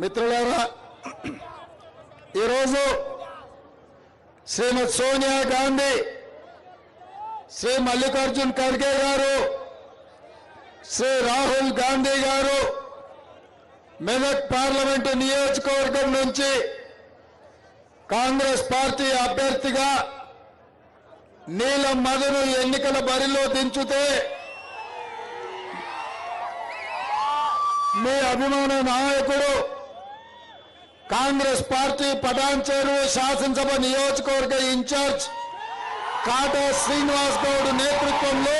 మిత్రులారా ఈరోజు శ్రీమతి సోనియా గాంధీ శ్రీ మల్లికార్జున్ ఖర్గే గారు శ్రీ రాహుల్ గాంధీ గారు మెదక్ పార్లమెంటు నియోజకవర్గం నుంచి కాంగ్రెస్ పార్టీ అభ్యర్థిగా నీలం మధును ఎన్నికల బరిలో దించుతే మీ అభిమాన నాయకుడు కాంగ్రెస్ పార్టీ పటాన్చేరు శాసనసభ నియోజకవర్గ ఇన్ఛార్జ్ కాటా శ్రీనివాస్ గౌడ్ నేతృత్వంలో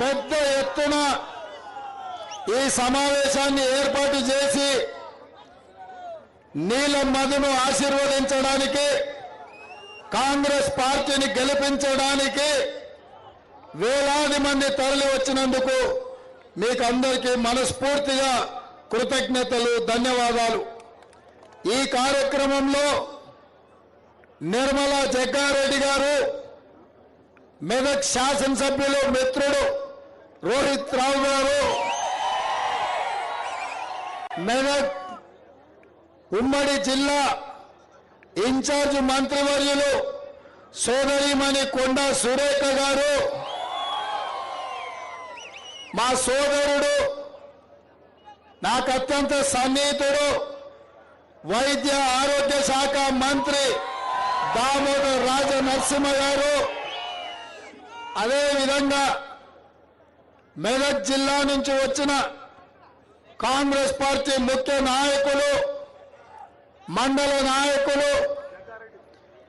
పెద్ద ఎత్తున ఈ సమావేశాన్ని ఏర్పాటు చేసి నీలం మధును ఆశీర్వదించడానికి కాంగ్రెస్ పార్టీని గెలిపించడానికి వేలాది మంది తరలి వచ్చినందుకు మీకు అందరికీ మనస్ఫూర్తిగా కృతజ్ఞతలు ధన్యవాదాలు. ఈ కార్యక్రమంలో నిర్మలా జగ్గారెడ్డి గారు మెదక్ శాసనసభ్యులు మిత్రుడు రోహిత్ రావు గారు మెదక్ ఉమ్మడి జిల్లా ఇన్ఛార్జ్ మంత్రివర్యులు సోదరిమణి కొండ సురేఖ గారు మా సోదరుడు నాకు అత్యంత సన్నిహితుడు వైద్య ఆరోగ్య శాఖ మంత్రి దామోదర్ రాజ నరసింహ గారు అదేవిధంగా మెదక్ జిల్లా నుంచి వచ్చిన కాంగ్రెస్ పార్టీ ముఖ్య నాయకులు మండల నాయకులు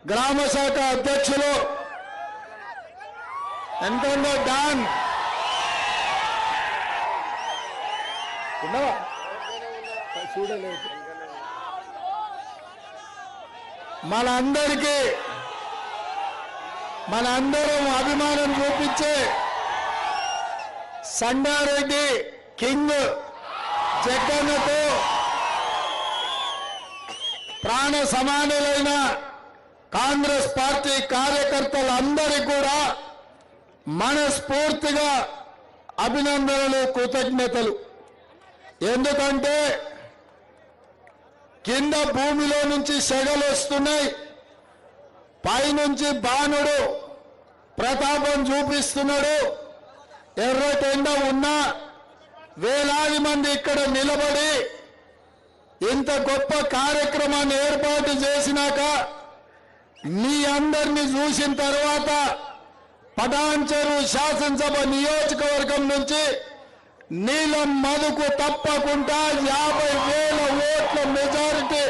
గ్రామ శాఖ అధ్యక్షులు ఎంతో డాన్ ఉన్నావా? చూడలేదు మనందరికీ మనందరం అభిమానం చూపించే సండారెడ్డి కింగ్ జగన్నతో ప్రాణ సమానులైన కాంగ్రెస్ పార్టీ కార్యకర్తలందరికీ కూడా మనస్ఫూర్తిగా అభినందనలు కృతజ్ఞతలు. ఎందుకంటే కింద భూమిలో నుంచి సెగలు వస్తున్నాయి. పైనుంచి బాణుడు ప్రతాపం చూపిస్తున్నాడు. ఎర్రటెండ ఉన్నా వేలాది మంది ఇక్కడ నిలబడి ఇంత గొప్ప కార్యక్రమాన్ని ఏర్పాటు చేసినాక మీ అందరిని చూసిన తర్వాత పటాన్చెరు శాసనసభ నియోజకవర్గం నుంచి నీలం మధుకు తప్పకుండా యాభై వేల ఓట్ల మెజారిటీ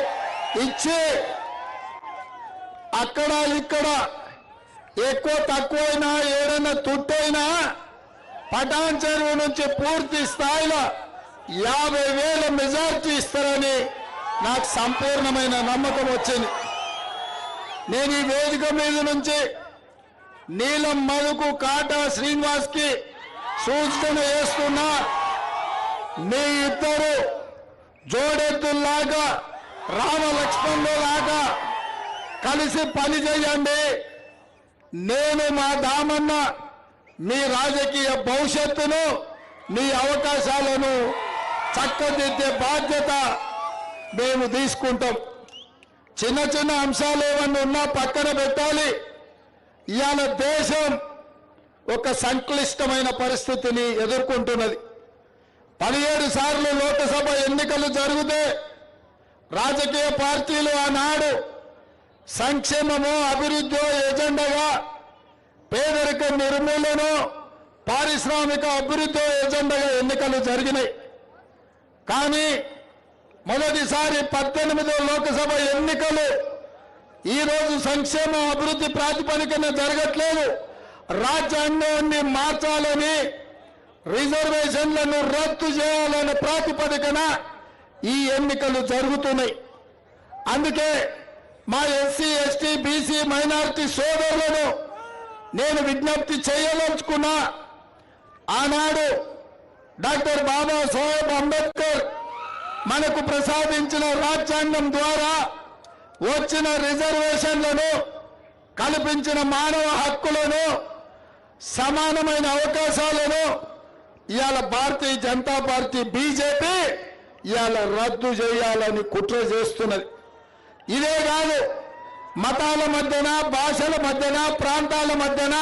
ఇచ్చి అక్కడ ఇక్కడ ఎక్కువ తక్కువైనా ఏదైనా తుట్టైనా పటాన్ చెరువు నుంచి పూర్తి స్థాయిలో యాభై వేల మెజార్టీ ఇస్తారని నాకు సంపూర్ణమైన నమ్మకం వచ్చింది. నేను ఈ వేదిక మీద నుంచి నీలం మధుకు కాటా శ్రీనివాస్కి సూచన చేస్తున్నా మీ ఇద్దరు జోడెత్తుల్లాగా రామ లక్ష్మణులాగా కలిసి పని చేయండి. నేను మా దామన్న మీ రాజకీయ భవిష్యత్తును మీ అవకాశాలను చక్కదిద్దే బాధ్యత మేము తీసుకుంటాం. చిన్న చిన్న అంశాలు ఏమన్నా ఉన్నా పక్కన పెట్టాలి. ఇవాళ దేశం ఒక సంక్లిష్టమైన పరిస్థితిని ఎదుర్కొంటున్నది. పదిహేడు సార్లు లోకసభ ఎన్నికలు జరిగితే రాజకీయ పార్టీలు ఆనాడు సంక్షేమము అభివృద్ధి ఎజెండాగా పేదరిక నిర్మూలన పారిశ్రామిక అభివృద్ధి ఎజెండాగా ఎన్నికలు జరిగినాయి. కానీ మొదటిసారి పద్దెనిమిదో లోకసభ ఎన్నికలు ఈరోజు సంక్షేమ అభివృద్ధి ప్రాతిపదికన జరగట్లేదు. రాజ్యాంగాన్ని మార్చాలని రిజర్వేషన్లను రద్దు చేయాలనే ప్రాతిపదికన ఈ ఎన్నికలు జరుగుతున్నాయి. అందుకే మా ఎస్సీ ఎస్టీ బీసీ మైనారిటీ సోదరులను నేను విజ్ఞప్తి చేయదలుచుకున్నా ఆనాడు డాక్టర్ బాబాసాహెబ్ అంబేద్కర్ మనకు ప్రసాదించిన రాజ్యాంగం ద్వారా వచ్చిన రిజర్వేషన్లను కల్పించిన మానవ హక్కులను సమానమైన అవకాశాలను ఇవాళ భారతీయ జనతా పార్టీ బీజేపీ ఇవాళ రద్దు చేయాలని కుట్ర చేస్తున్నది. ఇదే కాదు మతాల మధ్యన భాషల మధ్యన ప్రాంతాల మధ్యన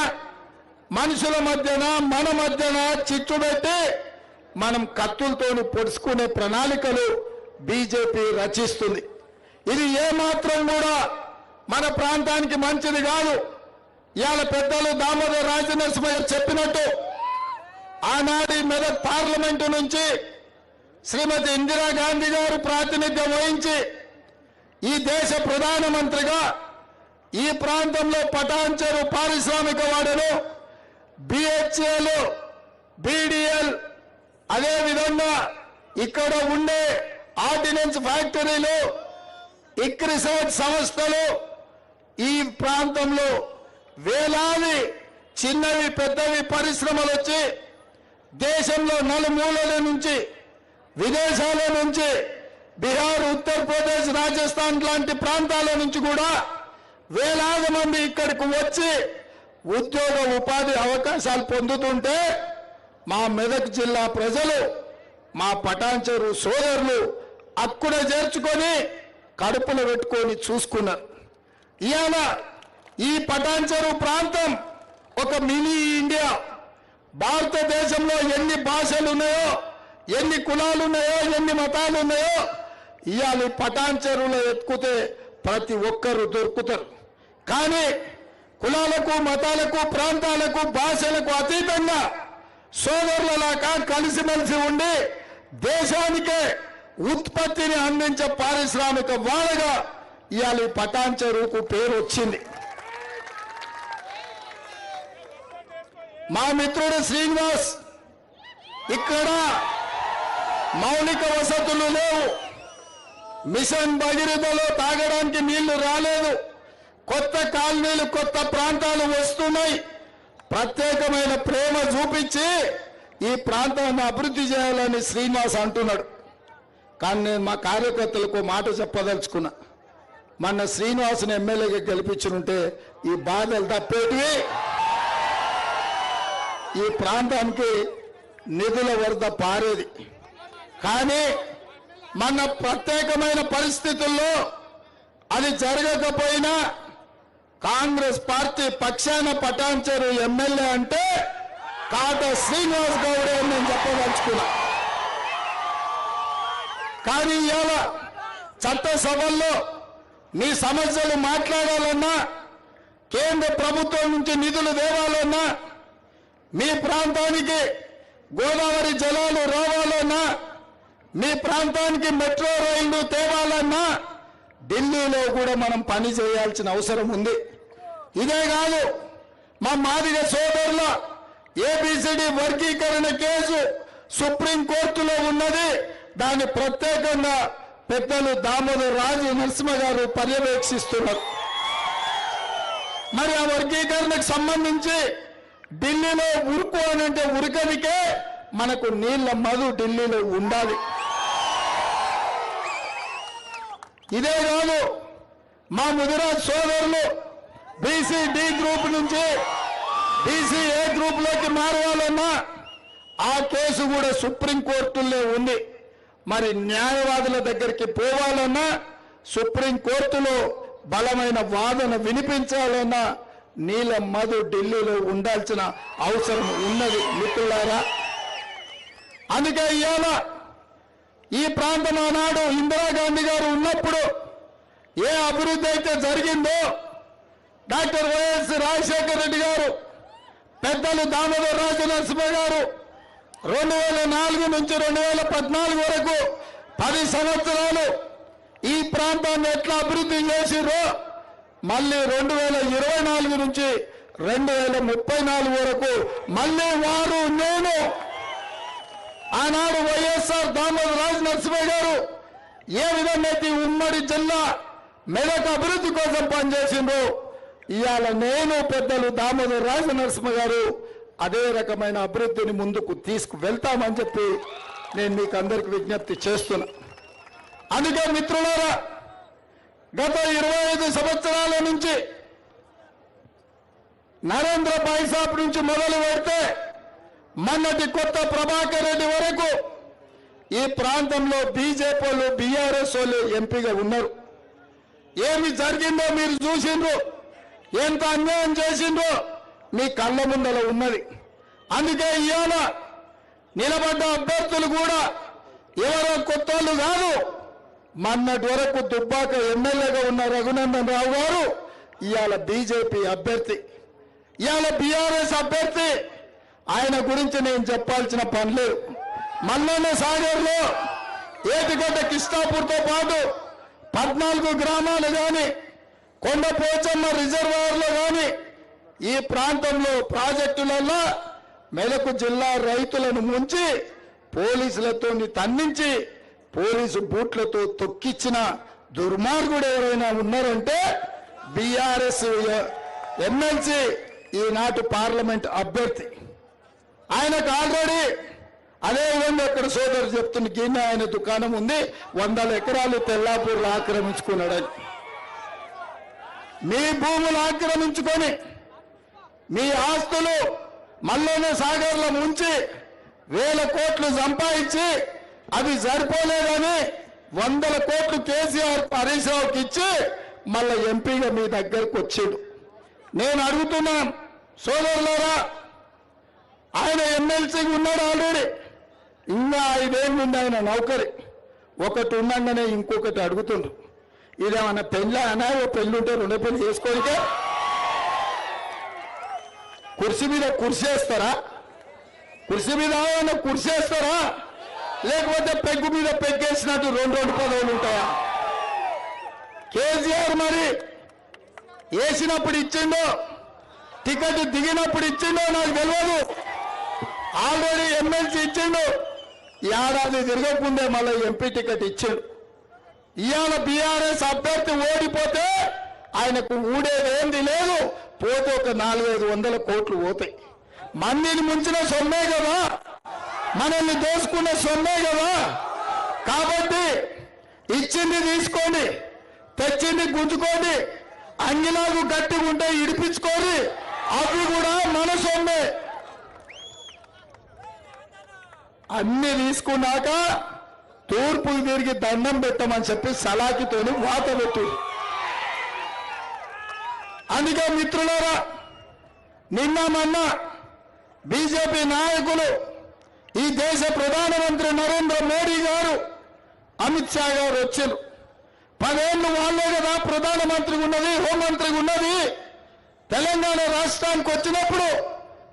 మనుషుల మధ్యన మన మధ్యన చిచ్చు పెట్టి మనం కత్తులతోని పొడుచుకునే ప్రణాళికలు బీజేపీ రచిస్తుంది. ఇది ఏమాత్రం కూడా మన ప్రాంతానికి మంచిది కాదు. ఇవాళ పెద్దలు దామోదర్ రాజనరసింహ చెప్పినట్టు ఆనాడు మెదక్ పార్లమెంటు నుంచి శ్రీమతి ఇందిరాగాంధీ గారు ప్రాతినిధ్యం వహించి ఈ దేశ ప్రధానమంత్రిగా ఈ ప్రాంతంలో పటాన్చెరు పారిశ్రామిక వాడను బిహెచ్ఏలు బీడీఎల్ అదేవిధంగా ఇక్కడ ఉండే ఆర్డినెన్స్ ఫ్యాక్టరీలు ఇక్ సంస్థలు ఈ ప్రాంతంలో వేలాది చిన్నవి పెద్దవి పరిశ్రమలు వచ్చి దేశంలో నలుమూలల నుంచి విదేశాల నుంచి బీహార్ ఉత్తరప్రదేశ్ రాజస్థాన్ లాంటి ప్రాంతాల నుంచి కూడా వేలాది మంది ఇక్కడికి వచ్చి ఉద్యోగ ఉపాధి అవకాశాలు పొందుతుంటే మా మెదక్ జిల్లా ప్రజలు మా పటాంచెరు సోదరులు అక్కడ చేర్చుకొని కడుపులో పెట్టుకొని చూసుకున్నారు. ఇవాళ ఈ పటాన్చెరు ప్రాంతం ఒక మినీ ఇండియా. భారతదేశంలో ఎన్ని భాషలు ఉన్నాయో ఎన్ని కులాలు ఉన్నాయో ఎన్ని మతాలు ఉన్నాయో ఇవాళ పటాన్ చెరువులో ఎత్తుకుతే ప్రతి ఒక్కరు దొరుకుతారు. కానీ కులాలకు మతాలకు ప్రాంతాలకు భాషలకు అతీతంగా సోదరులలాగా కలిసిమెలిసి ఉండి దేశానికే ఉత్పత్తిని అందించే పారిశ్రామిక వాడగా ఇవాళ పటాన్ చెరువుకు పేరు వచ్చింది మా మిత్రుడు శ్రీనివాస్ ఇక్కడ మౌలిక వసతులు లేవు. మిషన్ భగీరథలో తాగడానికి నీళ్ళు రాలేదు. కొత్త కాలనీలు కొత్త ప్రాంతాలు వస్తున్నాయి. ప్రత్యేకమైన ప్రేమ చూపించి ఈ ప్రాంతాన్ని అభివృద్ధి చేయాలని శ్రీనివాస్ అంటున్నాడు. కానీ నేను మా కార్యకర్తలకు మాట చెప్పదలుచుకున్నా. మొన్న శ్రీనివాసుని ఎమ్మెల్యేగా గెలిపించుంటే ఈ బాధలు తప్పేటివి? ఈ ప్రాంతానికి నిధుల వరద పారేది. కానీ మన ప్రత్యేకమైన పరిస్థితుల్లో అది జరగకపోయినా కాంగ్రెస్ పార్టీ పక్షాన పటాంచరు ఎమ్మెల్యే అంటే కాట శ్రీనివాస్ గౌడే అని నేను చెప్పదలుచుకున్నా. కానీ ఇవాళ చట్టసభల్లో మీ సమస్యలు మాట్లాడాలన్నా కేంద్ర ప్రభుత్వం నుంచి నిధులు తేవాలన్నా మీ ప్రాంతానికి గోదావరి జలాలు రావాలన్నా మీ ప్రాంతానికి మెట్రో రైళ్ళు తేవాలన్నా ఢిల్లీలో కూడా మనం పని చేయాల్సిన అవసరం ఉంది. ఇదే కాదు మా మాదిగ సోదరుల ఏబిసిడి వర్గీకరణ కేసు సుప్రీం కోర్టులో ఉన్నది. దాన్ని ప్రత్యేకంగా పెద్దలు దామోదర్ రాజు నరసింహ గారు పర్యవేక్షిస్తున్నారు. మరి ఆ వర్గీకరణకు సంబంధించి ఢిల్లీలో ఉరుకు అని అంటే ఉరకనికే మనకు నీళ్ళ మధు ఢిల్లీలో ఉండాలి. ఇదే కాదు మా ముదిరాజ్ సోదరులు బీసీ డి గ్రూప్ నుంచి బీసీ ఏ గ్రూప్లోకి మారవాలన్నా ఆ కేసు కూడా సుప్రీం కోర్టుల్లో ఉంది. మరి న్యాయవాదుల దగ్గరికి పోవాలన్నా సుప్రీం కోర్టులో బలమైన వాదన వినిపించాలన్నా నీల మధు ఢిల్లీలో ఉండాల్సిన అవసరం ఉన్నది మిత్రులారా. అందుకే ఇవాళ ఈ ప్రాంతం ఆనాడు ఇందిరాగాంధీ గారు ఉన్నప్పుడు ఏ అభివృద్ధి అయితే జరిగిందో డాక్టర్ వైఎస్ రాజశేఖర రెడ్డి గారు పెద్దలు దామోదర్ రాజు నరసింహ గారు రెండు వేల నాలుగు నుంచి రెండు వేల పద్నాలుగు వరకు పది సంవత్సరాలు ఈ ప్రాంతాన్ని ఎట్లా అభివృద్ధి చేసిరో మళ్ళీ రెండు వేల ఇరవై నాలుగు నుంచి రెండు వేల ముప్పై నాలుగు వరకు మళ్ళీ వారు నేను ఆనాడు వైఎస్ఆర్ దామోదర్ రాజు నరసింహ గారు ఏ విధంగా అయితే ఉమ్మడి జిల్లా మెదక్ అభివృద్ధి కోసం పనిచేసిండ్రు ఇవాళ నేను పెద్దలు దామోదర్ రాజు నరసింహ గారు అదే రకమైన అభివృద్ధిని ముందుకు తీసుకు వెళ్తామని చెప్పి నేను మీకు అందరికి విజ్ఞప్తి చేస్తున్నా. అందుకే మిత్రులారా గత ఇరవై ఐదు సంవత్సరాల నుంచి నరేంద్ర భాయ్ నుంచి మొదలు పెడితే మొన్నటి కొత్త ప్రభాకర్ రెడ్డి వరకు ఈ ప్రాంతంలో బీజేపీ వాళ్ళు బీఆర్ఎస్ వాళ్ళు ఎంపీగా ఉన్నారు. ఏమి జరిగిందో మీరు చూసిండ్రు ఎంత అన్యాయం చేసిండ్రో మీ కళ్ళ ముందర ఉన్నది. అందుకే ఇవాళ నిలబడ్డ అభ్యర్థులు కూడా ఎవరో కొత్తోళ్ళు కాదు మొన్నటి వరకు దుబ్బాక ఎమ్మెల్యేగా ఉన్న రఘునందన్ రావు గారు ఇవాళ బీజేపీ అభ్యర్థి ఇవాళ బీఆర్ఎస్ అభ్యర్థి. ఆయన గురించి నేను చెప్పాల్సిన పనులు మల్లన్న సాగర్లో ఏటిగడ్డ కిష్టాపూర్తో పాటు పద్నాలుగు గ్రామాలు కానీ కొండపోచమ్మ రిజర్వాయర్లో కానీ ఈ ప్రాంతంలో ప్రాజెక్టులలో మెలకు జిల్లా రైతులను ముంచి పోలీసులతో తన్నించి పోలీసు బూట్లతో తొక్కిచ్చిన దుర్మార్గుడు ఎవరైనా ఉన్నారంటే బీఆర్ఎస్ ఎమ్మెల్సీ ఈనాటి పార్లమెంట్ అభ్యర్థి. ఆయనకు ఆల్రెడీ అదే విధంగా ఇక్కడ సోదరు చెప్తున్న గిన్నె ఆయన దుకాణం ఉంది వందల ఎకరాలు తెల్లాపూర్లు ఆక్రమించుకున్నాడని మీ భూములు ఆక్రమించుకొని మీ ఆస్తులు మల్లన్న సాగర్లో ముంచి వేల కోట్లు సంపాదించి అవి సరిపోలేదని వందల కోట్లు కేసీఆర్ హరీష్ రావుకి ఇచ్చి మళ్ళా ఎంపీగా మీ దగ్గరకు వచ్చాడు. నేను అడుగుతున్నాను సోదరులారా ఆయన ఎమ్మెల్సీగా ఉన్నాడు ఆల్రెడీ. ఇంకా ఐదేళ్ళు ఉంది ఆయన నౌకరి. ఒకటి ఉండగానే ఇంకొకటి అడుగుతుండ్రు ఇదేమన్నా పెళ్ళి? అనా ఓ పెళ్ళి ఉంటే రెండో పెళ్ళి చేసుకోనికే? కుర్చీ మీద కుర్చీ వేస్తారా? కుర్చీ మీద ఏమన్నా కుర్చేస్తారా లేకపోతే పెగ్గు మీద పెగ్గేసినట్టు రెండు రెండు పదవులు ఉంటాయా? కేసీఆర్ మరి వేసినప్పుడు ఇచ్చిండో టికెట్ దిగినప్పుడు ఇచ్చిండో నాకు తెలియదు ఆల్రెడీ ఎమ్మెల్సీ ఇచ్చిండు. ఏడాది తిరగకుండే మళ్ళీ ఎంపీ టికెట్ ఇచ్చిండు. ఇవాళ బీఆర్ఎస్ అభ్యర్థి ఓడిపోతే ఆయనకు ఊడేదేంది లేదు. పోతే ఒక నాలుగైదు వందల కోట్లు పోతాయి. మందిని ముంచిన సొమ్మే కదా. మనల్ని దోసుకున్న సొమ్మే కదా. కాబట్టి ఇచ్చింది తీసుకోండి తెచ్చింది గుంజుకోండి అంగిలాగు గట్టిగా ఉంటే ఇడిపించుకోండి అవి కూడా మన సొమ్మే. అన్ని తీసుకున్నాక తూర్పుకు తిరిగి దండం పెట్టమని చెప్పి సలాకితోని వాత పెట్టు. అందుకే మిత్రులారా నిన్న మొన్న బీజేపీ నాయకులు ఈ దేశ ప్రధానమంత్రి నరేంద్ర మోడీ గారు అమిత్ షా గారు వచ్చారు. పదేళ్ళు వాళ్ళే కదా ప్రధానమంత్రికి ఉన్నది హోంమంత్రికి ఉన్నది. తెలంగాణ రాష్ట్రానికి వచ్చినప్పుడు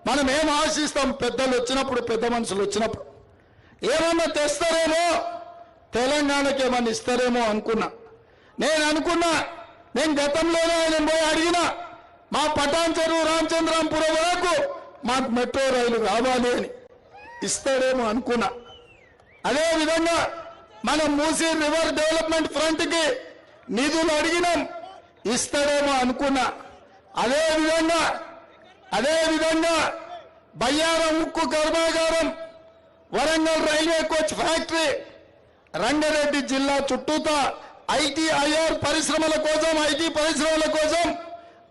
మనం ఏం ఆశిస్తాం? పెద్దలు వచ్చినప్పుడు పెద్ద మనుషులు వచ్చినప్పుడు. ఏమన్నా తెస్తారేమో? తెలంగాణకి ఏమన్నా ఇస్తారేమో అనుకున్నా. నేను అనుకున్నా నేను గతంలోనే ఆయన పోయి అడిగిన మా పటాన్ చెరువు రామచంద్రాంపురం వరకు మాకు మెట్రో రైలు కావాలి అని. ఇస్తాడేమో అనుకున్నా. అదే విధంగా మనం మూసీ రివర్ డెవలప్మెంట్ ఫ్రంట్కి నిధులు అడిగినాం. ఇస్తాడేమో అనుకున్నా. అదే విధంగా అదే విధంగా బయ్యారం ఉక్కు కర్మాగారం Warangal railway coach factory Rangareddy జిల్లా చుట్టూత ఐటీఐఆర్ పరిశ్రమల కోసం ఐటీ పరిశ్రమల కోసం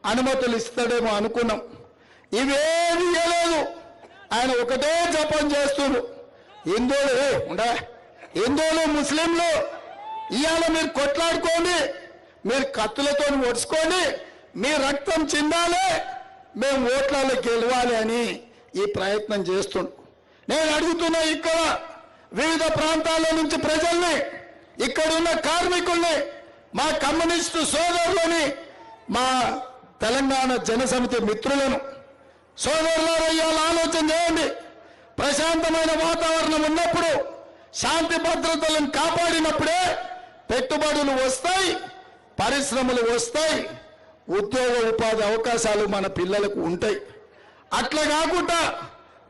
అనుమతులు ఇస్తాడేమో అనుకున్నాం. ఇవేమీ ఇవ్వలేదు. ఆయన ఒకటే జపం చేస్తున్నారు హిందువులు ఏ, ఉండా హిందువులు ముస్లింలు ఇవాళ మీరు కొట్లాడుకోండి మీరు కత్తులతో ఒడుచుకోండి మీ రక్తం చిందాలి మేము ఓట్లలో గెలవాలి అని ఈ ప్రయత్నం చేస్తుండు. నేను అడుగుతున్నా ఇక్కడ వివిధ ప్రాంతాల నుంచి ప్రజల్ని ఇక్కడ ఉన్న కార్మికుల్ని మా కమ్యూనిస్టు సోదరులని మా తెలంగాణ జనసమితి మిత్రులను సోదరులారా ఇవాళ ఆలోచన చేయండి. ప్రశాంతమైన వాతావరణం ఉన్నప్పుడు శాంతి భద్రతలను కాపాడినప్పుడే పెట్టుబడులు వస్తాయి పరిశ్రమలు వస్తాయి ఉద్యోగ ఉపాధి అవకాశాలు మన పిల్లలకు ఉంటాయి. అట్లా కాకుండా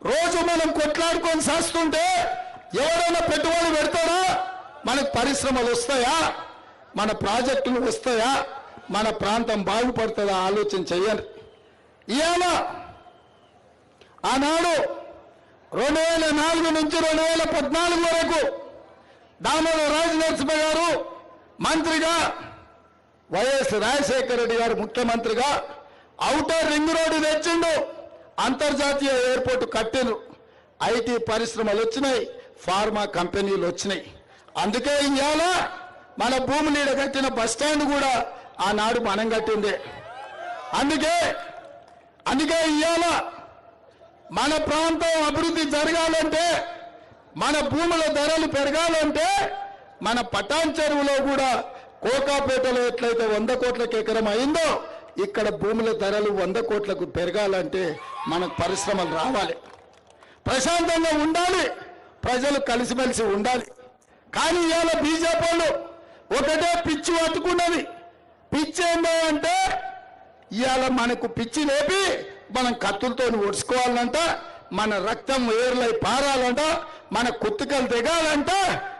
రోజు మనం కొట్లాడుకొని చేస్తుంటే ఎవరైనా పెట్టుబడి పెడతారా? మనకు పరిశ్రమలు వస్తాయా? మన ప్రాజెక్టులు వస్తాయా? మన ప్రాంతం బాగుపడుతుందా? ఆలోచన చెయ్యండి ఇవాళ ఆనాడు రెండు వేల నాలుగు నుంచి రెండు వేల పద్నాలుగు వరకు దామోదర రాజనరసింహ గారు మంత్రిగా వైఎస్ రాజశేఖర రెడ్డి గారు ముఖ్యమంత్రిగా అవుటర్ రింగ్ రోడ్డు తెచ్చిండు. అంతర్జాతీయ ఎయిర్పోర్ట్ కట్టిండు. ఐటీ పరిశ్రమలు వచ్చినాయి. ఫార్మా కంపెనీలు వచ్చినాయి. అందుకే ఇవాళ మన భూములు ఈడ కట్టిన బస్ స్టాండ్ కూడా ఆనాడు మనం కట్టిందే. అందుకే అందుకే ఇవాళ మన ప్రాంతం అభివృద్ధి జరగాలంటే మన భూముల ధరలు పెరగాలంటే మన పటాన్ చెరువులో కూడా కోకాపేటలో ఎట్లయితే వంద కోట్లకు ఎకరం అయిందో ఇక్కడ భూముల ధరలు వంద కోట్లకు పెరగాలంటే మనకు పరిశ్రమలు రావాలి. ప్రశాంతంగా ఉండాలి. ప్రజలు కలిసిమెలిసి ఉండాలి. కానీ ఇవాళ బీజేపీ ఒకటే పిచ్చి పట్టుకున్నది. పిచ్చి ఏందో అంటే ఇవాళ మనకు పిచ్చి లేపి మనం కత్తులతో ఒడుచుకోవాలంట మన రక్తం ఏర్లై పారాలంట మన కుత్తుకలు దిగాలంట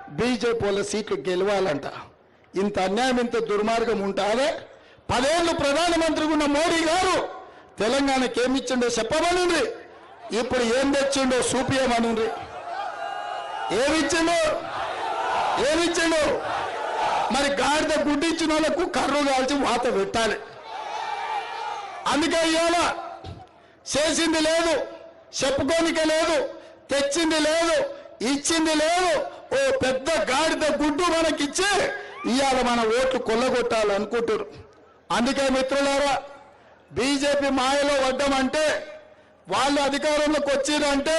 బీజేపీ వాళ్ళ సీట్లు గెలవాలంట. ఇంత అన్యాయం ఇంత దుర్మార్గం ఉంటారే పదేళ్ళు ప్రధానమంత్రి ఉన్న మోడీ గారు తెలంగాణకి ఏమిచ్చిండో చెప్పమనుంది ఇప్పుడు ఏం తెచ్చిండో చూపియమనుండ్రి ఏమిచ్చిండు ఏమిచ్చిండు మరి గాడిద గుడ్డిచ్చిన వాళ్ళకు కర్రు కాల్చి వాత పెట్టాలి. అందుకే ఇవాళ చేసింది లేదు చెప్పుకోనికే లేదు తెచ్చింది లేదు ఇచ్చింది లేదు. ఓ పెద్ద గాడిద గుడ్డు మనకిచ్చి ఇవాళ మన ఓట్లు కొల్లగొట్టాలనుకుంటారు అందుకే మిత్రులారా బీజేపీ మాయలో వడ్డమంటే వాళ్ళు అధికారంలోకి వచ్చిందంటే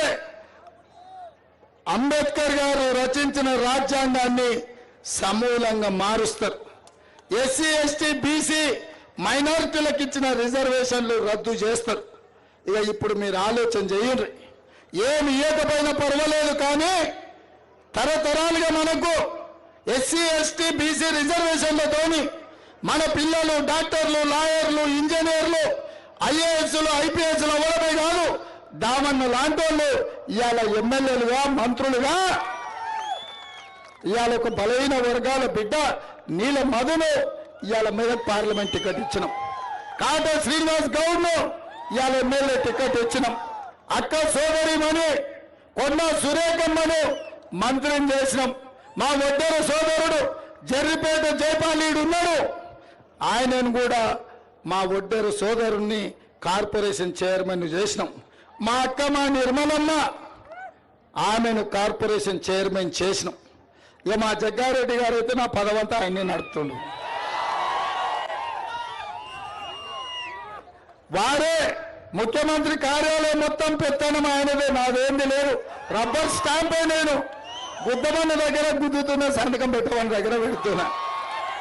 అంబేద్కర్ గారు రచించిన రాజ్యాంగాన్ని సమూలంగా మారుస్తారు. ఎస్సీ ఎస్టీ బీసీ మైనారిటీలకు ఇచ్చిన రిజర్వేషన్లు రద్దు చేస్తారు. ఇక ఇప్పుడు మీరు ఆలోచన చేయండి. ఏమి ఇవ్వకపోయినా పర్వాలేదు కానీ తరతరాలుగా మనకు ఎస్సీ ఎస్టీ బీసీ రిజర్వేషన్లతోని మన పిల్లలు డాక్టర్లు లాయర్లు ఇంజనీర్లు ఐఏఎస్లు ఐపీఎస్లు అవ్వడమే కాదు దామన్ను లాంటి వాళ్ళు ఇవాళ ఎమ్మెల్యేలుగా మంత్రులుగా ఇవాళ ఒక బలైన వర్గాల బిడ్డ నీల మధును ఇవాళ మెదక్ పార్లమెంట్ టికెట్ ఇచ్చినాం. కాట శ్రీనివాస్ గౌడ్ను ఇవాళ ఎమ్మెల్యే టికెట్ ఇచ్చినాం. అక్క సోదరిమని కొన్న సురేఖమ్మను మంత్రిని చేసినాం. మా ఒడ్డర సోదరుడు జర్రిపేట జయపాలీడు ఉన్నాడు. ఆయనను కూడా మా ఒడ్డెరు సోదరుణ్ణి కార్పొరేషన్ చైర్మన్ చేసినాం. మా అక్క మా నిర్మలమ్మ ఆమెను కార్పొరేషన్ చైర్మన్ చేసినాం. ఇక మా జగ్గారెడ్డి గారు అయితే నా పదవంతా ఆయన్ని నడుపుతుండు. వారే ముఖ్యమంత్రి కార్యాలయం మొత్తం పెత్తనం ఆయనదే నాదేంది లేదు. రబ్బర్ స్టాంపే నేను. గుద్దమన్న దగ్గర గుద్దుతున్న సంతకం పెట్టమని దగ్గర పెడుతున్నా.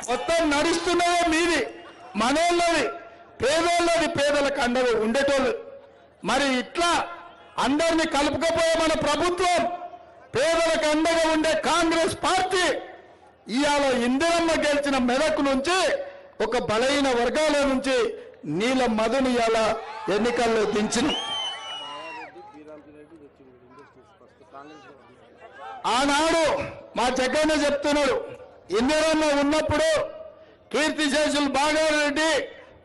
మొత్తం నడుస్తున్నదే మీది మనోళ్ళది పేదోళ్ళది పేదలకు అండగా ఉండేటోళ్ళు. మరి ఇట్లా అందరినీ కలుపుకపోయే మన ప్రభుత్వం పేదలకు అండగా ఉండే కాంగ్రెస్ పార్టీ ఇవాళ ఇందిరమ్మ గెలిచిన మెదక్ నుంచి ఒక బలహీన వర్గాల నుంచి నీల మధుని ఇవాళ ఎన్నికల్లో దించిన? ఆనాడు మా జగన్న చెప్తున్నాడు ఇందిరమ్మ ఉన్నప్పుడు కీర్తిశేషులు బాగారెడ్డి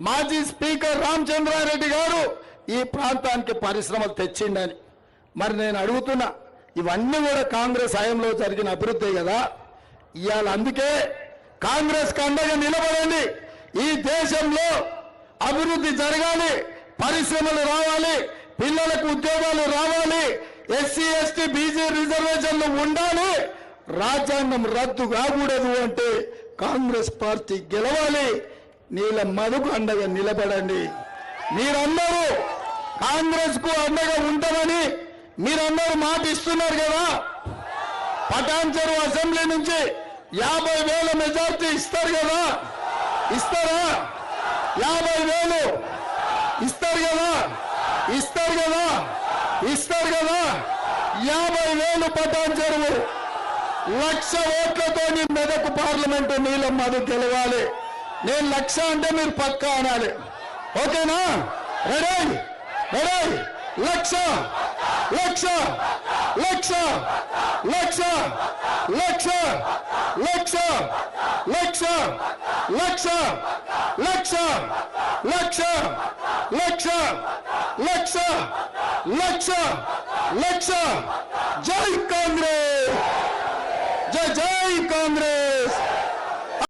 మాజీ స్పీకర్ రామచంద్రారెడ్డి గారు ఈ ప్రాంతానికి పరిశ్రమలు తెచ్చిండని. మరి నేను అడుగుతున్నా ఇవన్నీ కూడా కాంగ్రెస్ హయాంలో జరిగిన అభివృద్ధి కదా? ఇవాళ అందుకే కాంగ్రెస్ కండగా నిలబడండి ఈ దేశంలో అభివృద్ధి జరగాలి పరిశ్రమలు రావాలి పిల్లలకు ఉద్యోగాలు రావాలి ఎస్సీ ఎస్టీ బీసీ రిజర్వేషన్లు ఉండాలి రాజ్యాంగం రద్దు కాకూడదు అంటే కాంగ్రెస్ పార్టీ గెలవాలి. నీళ్ళ మధుకు అండగా నిలబడండి. మీరందరూ కాంగ్రెస్కు అండగా ఉంటామని మీరందరూ మాట ఇస్తున్నారు కదా? పటాన్చెరు అసెంబ్లీ నుంచి యాభై వేల మెజార్టీ ఇస్తారు కదా? ఇస్తారా? యాభై వేలు. ఇస్తారు కదా. ఇస్తారు కదా. ఇస్తారు కదా. యాభై వేలు పటాన్ చెరువు లక్ష ఓట్లతో నీ మెదకు పార్లమెంటు నీలం మధు గెలవాలి. నేను లక్ష అంటే మీరు పక్క అనాలి. ఓకేనా? రెడీ? రెడీ? లక్ష? లక్ష? లక్ష? లక్ష? లక్ష? లక్ష? లక్ష? లక్ష? లక్ష? lecture, lecture, lecture, lecture, lecture, lecture. Jai Congress! Jai Congress!